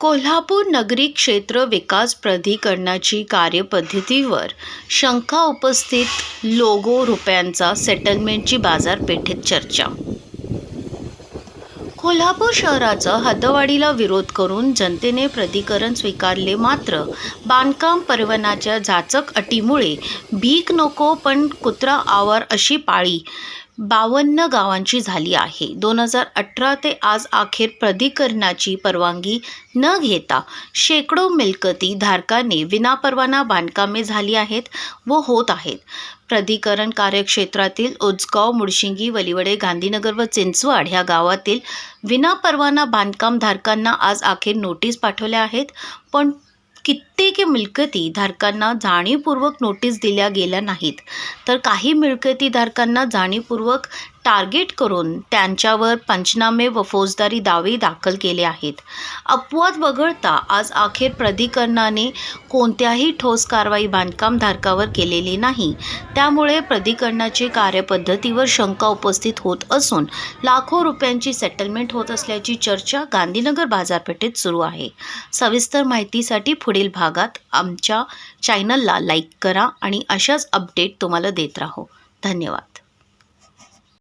कोल्हापूर नगरी क्षेत्र विकास प्राधिकरणाची कार्यपद्धतीवर शंका उपस्थित लोगो रुपयांचा सेटलमेंटची बाजारपेठेत चर्चा. कोल्हापूर शहराचा हद्दवाढीला विरोध करून जनतेने प्राधिकरण स्वीकारले मात्र बांधकाम परवान्याच्या जाचक अटीमुळे भीक नको पण कुत्रा आवार अशी पाळी बावन्न गावांची झाली आहे. दोन हजार अठरा ते आज अखेर प्राधिकरणाची परवानगी न घेता शेकडो मिळकती धारकांनी विनापरवाना बांधकामे झाली आहेत व होत आहेत. प्राधिकरण कार्यक्षेत्रातील उजगाव मुळशिंगी वलिवडे गांधीनगर व चिंचवाड ह्या गावातील विनापरवाना बांधकाम धारकांना आज अखेर नोटीस पाठवल्या आहेत. पण कित्येक मिळकती धारकांना जाणीवपूर्वक नोटीस दिल्या गेल्या नाहीत. तर काही मिळकती धारकांना जाणीवपूर्वक टार्गेट करून त्यांच्यावर पंचनामे व फौजदारी दावे दाखल केले आहेत. अपवाद वगळता आज अखेर प्राधिकरणाने कोणत्याही ठोस कारवाई बांधकाम धारकावर केलेली नाही. त्यामुळे प्राधिकरणाची कार्यपद्धतीवर शंका उपस्थित होत असून लाखो रुपयांची सेटलमेंट होत असल्याची चर्चा गांधीनगर बाजारपेठेत सुरू आहे. सविस्तर माहितीसाठी पुढील भागात आमच्या चॅनलला लाईक करा आणि अशाच अपडेट तुम्हाला देत राहू. धन्यवाद.